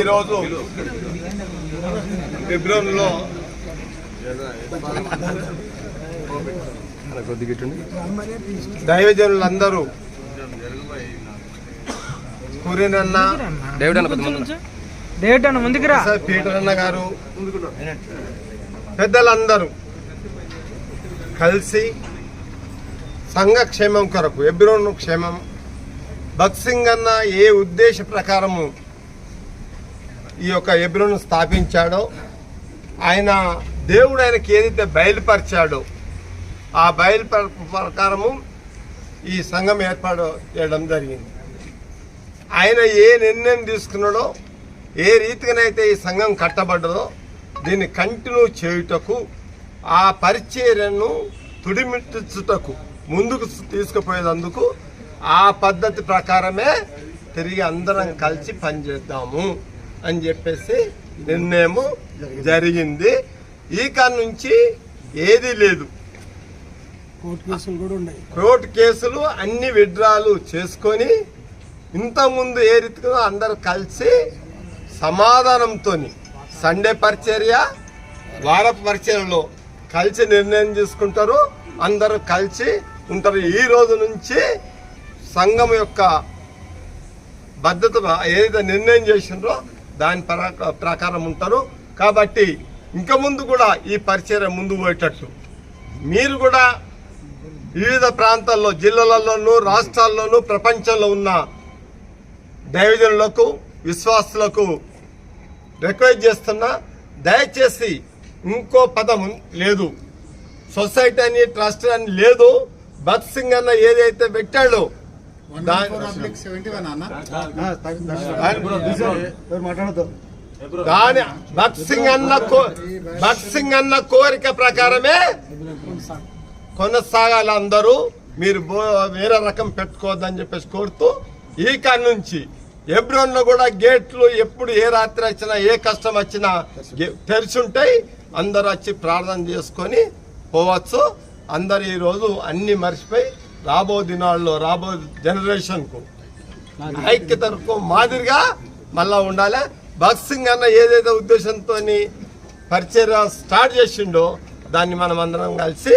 ఈరోజు ఫిబ్రవరిలో దైవజనులందరూ కురినన్న ముందుకు పీటర్ అన్న గారు పెద్దలందరూ కలిసి సంఘ క్షేమం కొరకు ఎబ్రోన్ క్షేమం. బక్సింగ్ అన్న ఏ ఉద్దేశ ప్రకారము ఈ యొక్క ఎబ్రోను స్థాపించాడో ఆయన దేవుడు ఆయనకి ఏదైతే బయలుపరిచాడో ఆ బయలుపర ప్రకారము ఈ సంఘం ఏర్పాటు చేయడం జరిగింది. ఆయన ఏ నిర్ణయం తీసుకున్నాడో ఏ రీతిగానైతే ఈ సంఘం కట్టబడ్డదో దీన్ని కంటిన్యూ చేయుటకు ఆ పరిచర్యను తుడిమిట్టుటకు ముందుకు తీసుకుపోయేందుకు ఆ పద్ధతి ప్రకారమే తిరిగి అందరం కలిసి పనిచేద్దాము. అని చెప్పేసి నిర్ణయం జరిగింది. ఈ కాడ నుంచి ఏది లేదు. కోర్టు కేసులు కూడా ఉన్నాయి. కోర్టు కేసులు అన్ని విడ్రాలు చేసుకొని ఇంతకుముందు ఏ రీతిగా అందరు కలిసి సమాధానంతో సండే పరిచర్య వార పరిచర్యలో కలిసి నిర్ణయం తీసుకుంటారు. అందరూ కలిసి ఉంటారు. ఈ రోజు నుంచి సంఘం యొక్క భద్రత ఏదైతే నిర్ణయం చేసిండ్రో దాని ప్రకారం ఉంటారు. కాబట్టి ఇంకా ముందు కూడా ఈ పరిచర్య ముందు పోయేటట్లు మీరు కూడా వివిధ ప్రాంతాల్లో జిల్లాలలోనూ రాష్ట్రాల్లోనూ ప్రపంచంలో ఉన్న దైవజనులకు విశ్వాసులకు రిక్వెస్ట్ చేస్తున్నా దయచేసి ఇంకో పదం లేదు. సొసైటీ అని ట్రస్ట్ అని లేదు. భగత్ సింగ్ అన్న ఏదైతే పెట్టాడో దాని భగత్ సింగ్ అన్న. కో భగత్ సింగ్ అన్న కోరిక ప్రకారమే కొనసాగాలి అందరూ మీరు వేరే రకం పెట్టుకోవద్దని చెప్పేసి కోరుతూ ఈ కాడి నుంచి ఎబ్రోన్లో కూడా గేట్లు ఎప్పుడు ఏ రాత్రి వచ్చినా ఏ కష్టం వచ్చినా గే- తెరిచి ఉంటాయి అందరు వచ్చి ప్రార్థన చేసుకొని పోవచ్చు. అందరు ఈ రోజు అన్ని మర్చిపోయి రాబో దినాల్లో రాబో జనరేషన్కు ఐక్యతకు మాదిరిగా మళ్ళా ఉండాలి. భగత్ సింగ్ అన్న ఏదైతే ఉద్దేశంతో పరిచర్య స్టార్ట్ చేసిండో దాన్ని మనం అందరం కలిసి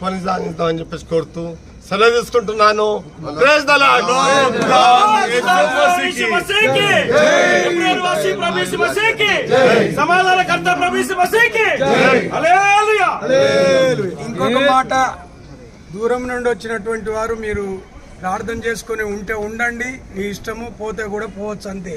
కొనసాగిద్దామని చెప్పేసి కోరుతూ సెలవు తీసుకుంటున్నాను. సమాధానకర్త ఇంకొక మాట దూరం నుండి వచ్చినటువంటి వారు మీరు ప్రార్థన చేసుకొని ఉంటే ఉండండి మీ ఇష్టము పోతే కూడా పోవచ్చు అంతే.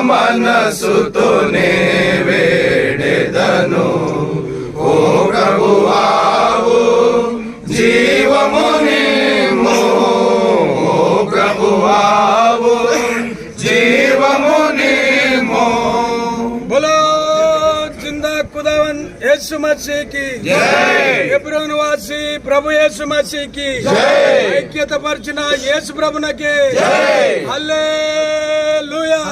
మనసుతోనే వేడెదను. ఓ ప్రభువా యేసు మసీకి ఎబ్రోన్ వాసి ప్రభు యేసు మసీకి ఐక్యత పరిచిన యేసు ప్రభునకి హల్లే లూయా